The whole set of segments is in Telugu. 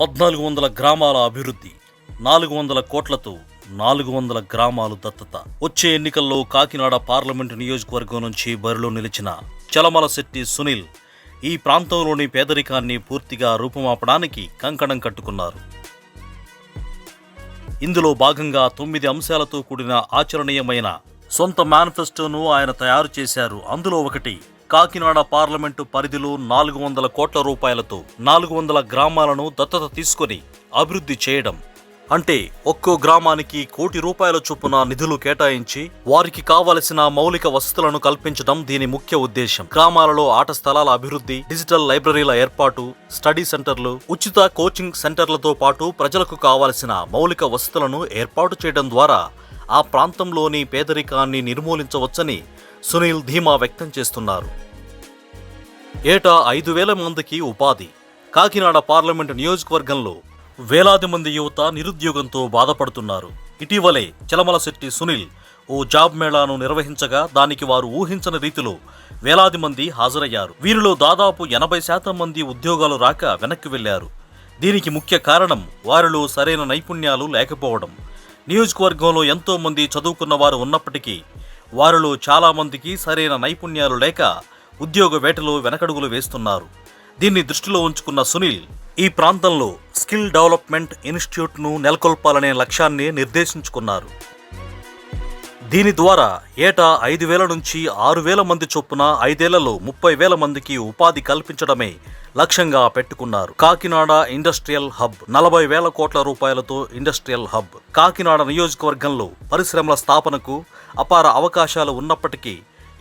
పద్నాలుగు వందల గ్రామాల అభివృద్ధి నాలుగు వందల కోట్లతో నాలుగు వందల గ్రామాలు దత్తత. వచ్చే ఎన్నికల్లో కాకినాడ పార్లమెంటు నియోజకవర్గం నుంచి బరిలో నిలిచిన చలమల శెట్టి సునీల్ ఈ ప్రాంతంలోని పేదరికాన్ని పూర్తిగా రూపుమాపడానికి కంకణం కట్టుకున్నారు. ఇందులో భాగంగా తొమ్మిది అంశాలతో కూడిన ఆచరణీయమైన సొంత మేనిఫెస్టోను ఆయన తయారు చేశారు. అందులో ఒకటి కాకినాడ పార్లమెంటు పరిధిలో నాలుగు వందల కోట్ల రూపాయలతో నాలుగు వందల గ్రామాలను దత్తత తీసుకొని అభివృద్ధి చేయడం. అంటే ఒక్కో గ్రామానికి కోటి రూపాయల చొప్పున నిధులు కేటాయించి వారికి కావలసిన మౌలిక వసతులను కల్పించడం దీని ముఖ్య ఉద్దేశం. గ్రామాలలో ఆట స్థలాల అభివృద్ధి డిజిటల్ లైబ్రరీల ఏర్పాటు స్టడీ సెంటర్లు ఉచిత కోచింగ్ సెంటర్లతో పాటు ప్రజలకు కావలసిన మౌలిక వసతులను ఏర్పాటు చేయడం ద్వారా ఆ ప్రాంతంలోని పేదరికాన్ని నిర్మూలించవచ్చని సునీల్ ధీమా వ్యక్తం చేస్తున్నారు. ఏటా ఐదు వేల మందికి ఉపాధి. కాకినాడ పార్లమెంటు నియోజకవర్గంలో వేలాది మంది యువత నిరుద్యోగంతో బాధపడుతున్నారు. ఇటీవలే చలమలశెట్టి సునీల్ ఓ జాబ్ మేళాను నిర్వహించగా దానికి వారు ఊహించని రీతిలో వేలాది మంది హాజరయ్యారు. వీరిలో దాదాపు ఎనభై శాతం మంది ఉద్యోగాలు రాక వెనక్కి వెళ్ళారు. దీనికి ముఖ్య కారణం వారిలో సరైన నైపుణ్యాలు లేకపోవడం. నియోజకవర్గంలో ఎంతో మంది చదువుకున్న వారు ఉన్నప్పటికీ వారిలో చాలామందికి సరైన నైపుణ్యాలు లేక ఉద్యోగ వేటలో వెనకడుగులు వేస్తున్నారు. దీన్ని దృష్టిలో ఉంచుకున్న సునీల్ ఈ ప్రాంతంలో స్కిల్ డెవలప్మెంట్ ఇన్స్టిట్యూట్ను నెలకొల్పాలనే లక్ష్యాన్ని నిర్దేశించుకున్నారు. దీని ద్వారా ఏటా ఐదు వేల నుంచి ఆరు వేల మంది చొప్పున ఐదేళ్ళలో ముప్పై వేల మందికి ఉపాధి కల్పించడమే లక్ష్యంగా పెట్టుకున్నారు. కాకినాడ ఇండస్ట్రియల్ హబ్ నలభై వేల కోట్ల రూపాయలతో ఇండస్ట్రియల్ హబ్ కాకినాడ నియోజకవర్గంలో పరిశ్రమల స్థాపనకు అపార అవకాశాలు ఉన్నప్పటికీ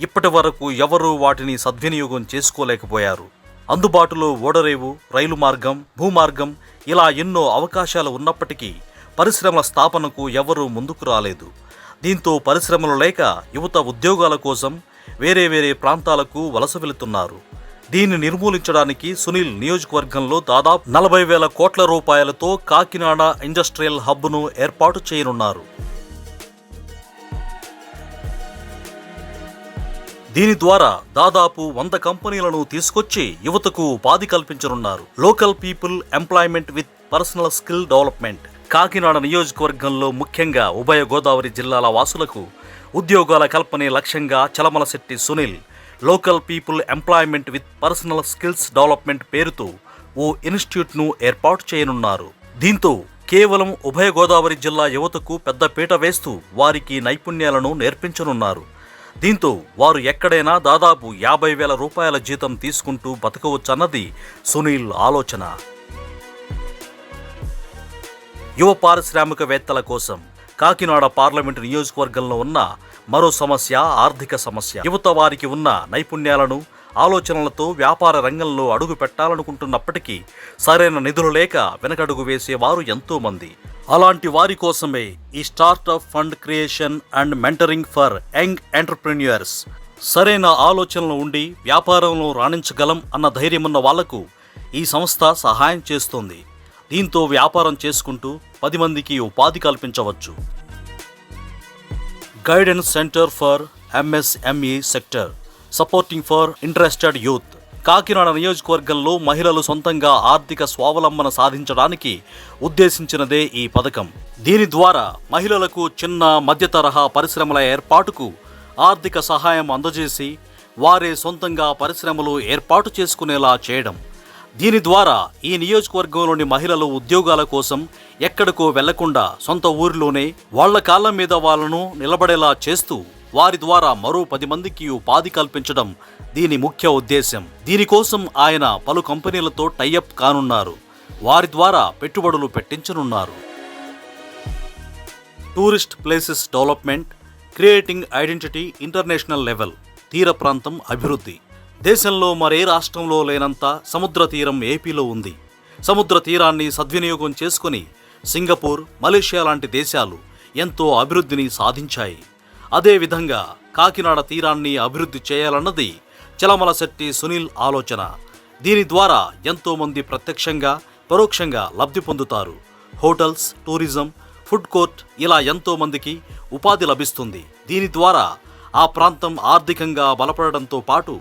ఇప్పటి వరకు ఎవరూ వాటిని సద్వినియోగం చేసుకోలేకపోయారు. అందుబాటులో ఓడరేవు రైలు మార్గం భూమార్గం ఇలా ఎన్నో అవకాశాలు ఉన్నప్పటికీ పరిశ్రమల స్థాపనకు ఎవరూ ముందుకు రాలేదు. దీంతో పరిశ్రమలు లేక యువత ఉద్యోగాల కోసం వేరే వేరే ప్రాంతాలకు వలస వెళుతున్నారు. దీన్ని నిర్మూలించడానికి సునీల్ నియోజకవర్గంలో దాదాపు నలభై వేల కోట్ల రూపాయలతో కాకినాడ ఇండస్ట్రియల్ హబ్ను ఏర్పాటు చేయనున్నారు. దీని ద్వారా దాదాపు వంద కంపెనీలను తీసుకొచ్చి యువతకు ఉపాధి కల్పించనున్నారు. Local people employment with personal skill development Kakinada నియోజకవర్గంలో ముఖ్యంగా ఉభయ గోదావరి జిల్లాల వాసులకు ఉద్యోగాల కల్పనే లక్ష్యంగా Chalamalasetti Sunil local people employment with personal skills development పేరుతో ఓ ఇన్స్టిట్యూట్ను ఏర్పాటు చేయనున్నారు. దీంతో కేవలం ఉభయ గోదావరి జిల్లా యువతకు పెద్దపీట వేస్తూ వారికి నైపుణ్యాలను నేర్పించనున్నారు. దీంతో వారు ఎక్కడైనా దాదాపు యాభై వేల రూపాయల జీతం తీసుకుంటూ బతకవచ్చన్నది సునీల్ ఆలోచన. యువ పారిశ్రామికవేత్తల కోసం కాకినాడ పార్లమెంటు నియోజకవర్గంలో ఉన్న మరో సమస్య ఆర్థిక సమస్య. యువత వారికి ఉన్న నైపుణ్యాలను ఆలోచనలతో వ్యాపార రంగంలో అడుగు పెట్టాలనుకుంటున్నప్పటికీ సరైన నిధులు లేక వెనకడుగు వేసేవారు ఎంతోమంది. అలాంటి వారి కోసమే ఈ startup fund creation and mentoring for young entrepreneurs. సరైన ఆలోచనలు ఉండి వ్యాపారంలో రాణించగలం అన్న ధైర్యమున్న వాళ్ళకు ఈ సంస్థ సహాయం చేస్తుంది. దీంతో వ్యాపారం చేసుకుంటూ పది మందికి ఉపాధి కల్పించవచ్చు. Guidance centre for MSME sector. Supporting for interested youth Kakinada నియోజకవర్గంలో మహిళలు సొంతంగా ఆర్థిక స్వావలంబన సాధించడానికి ఉద్దేశించినదే ఈ పథకం. దీని ద్వారా మహిళలకు చిన్న మధ్య తరహా పరిశ్రమల ఏర్పాటుకు ఆర్థిక సహాయం అందజేసి వారే సొంతంగా పరిశ్రమలు ఏర్పాటు చేసుకునేలా చేయడం. దీని ద్వారా ఈ నియోజకవర్గంలోని మహిళలు ఉద్యోగాల కోసం ఎక్కడికో వెళ్ళకుండా సొంత ఊరిలోనే వాళ్ళ కాళ్ళ మీద వాళ్ళను నిలబడేలా చేస్తూ వారి ద్వారా మరో పది మందికి ఉపాధి కల్పించడం దీని ముఖ్య ఉద్దేశం దీనికోసం ఆయన పలు కంపెనీలతో టైఅప్ కానున్నారు. వారి ద్వారా పెట్టుబడులు పెట్టించనున్నారు. Tourist places development creating identity international level తీర ప్రాంతం అభివృద్ధి. దేశంలో మరే రాష్ట్రంలో లేనంత సముద్ర తీరం ఏపీలో ఉంది. సముద్ర తీరాన్ని సద్వినియోగం చేసుకుని సింగపూర్ మలేషియా లాంటి దేశాలు ఎంతో అభివృద్ధిని సాధించాయి. అదేవిధంగా కాకినాడ తీరాన్ని అభివృద్ధి చేయాలన్నది చలమలశెట్టి సునీల్ ఆలోచన. దీని ద్వారా ఎంతోమంది ప్రత్యక్షంగా పరోక్షంగా లబ్ధి పొందుతారు. హోటల్స్ టూరిజం ఫుడ్ కోర్ట్ ఇలా ఎంతో మందికి ఉపాధి లభిస్తుంది. దీని ద్వారా ఆ ప్రాంతం ఆర్థికంగా బలపడడంతో పాటు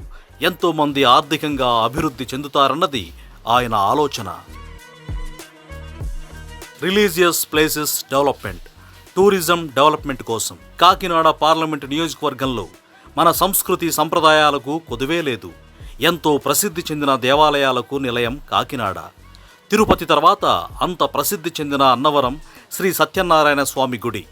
ఎంతోమంది ఆర్థికంగా అభివృద్ధి చెందుతారన్నది ఆయన ఆలోచన. Religious places development. Tourism development కోసం. కాకినాడ పార్లమెంటు నియోజకవర్గంలో మన సంస్కృతి సంప్రదాయాలకు కొదువే లేదు. ఎంతో ప్రసిద్ధి చెందిన దేవాలయాలకు నిలయం కాకినాడ. తిరుపతి తర్వాత అంత ప్రసిద్ధి చెందిన అన్నవరం శ్రీ సత్యనారాయణ స్వామి గుడి.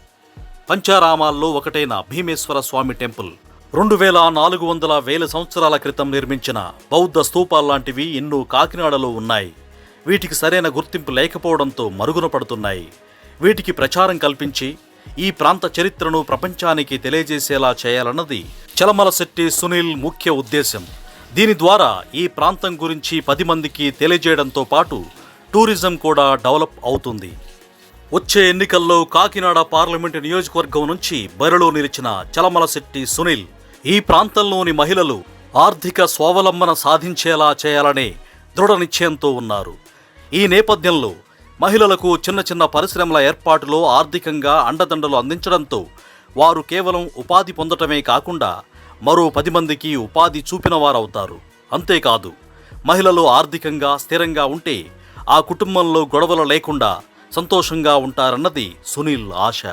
పంచారామాల్లో ఒకటైన భీమేశ్వర స్వామి టెంపుల్. రెండు వేల నాలుగు వందల వేల సంవత్సరాల క్రితం నిర్మించిన బౌద్ధ స్తూపాల్లాంటివి ఎన్నో కాకినాడలో ఉన్నాయి. వీటికి సరైన గుర్తింపు లేకపోవడంతో మరుగున పడుతున్నాయి. వీటికి ప్రచారం కల్పించి ఈ ప్రాంత చరిత్రను ప్రపంచానికి తెలియజేసేలా చేయాలన్నది చలమలశెట్టి సునీల్ ముఖ్య ఉద్దేశం. దీని ద్వారా ఈ ప్రాంతం గురించి పది మందికి తెలియజేయడంతో పాటు టూరిజం కూడా డెవలప్ అవుతుంది. వచ్చే ఎన్నికల్లో కాకినాడ పార్లమెంటు నియోజకవర్గం నుంచి బరిలో నిలిచిన చలమలశెట్టి సునీల్ ఈ ప్రాంతంలోని మహిళలు ఆర్థిక స్వావలంబన సాధించేలా చేయాలనే దృఢ నిశ్చయంతో ఉన్నారు. ఈ నేపథ్యంలో మహిళలకు చిన్న చిన్న పరిశ్రమల ఏర్పాటులో ఆర్థికంగా అండదండలు అందించడంతో వారు కేవలం ఉపాధి పొందటమే కాకుండా మరో పది మందికి ఉపాధి చూపిన వారవుతారు. అంతేకాదు మహిళలు ఆర్థికంగా స్థిరంగా ఉంటే ఆ కుటుంబంలో గొడవలు లేకుండా సంతోషంగా ఉంటారన్నది సునీల్ ఆశ.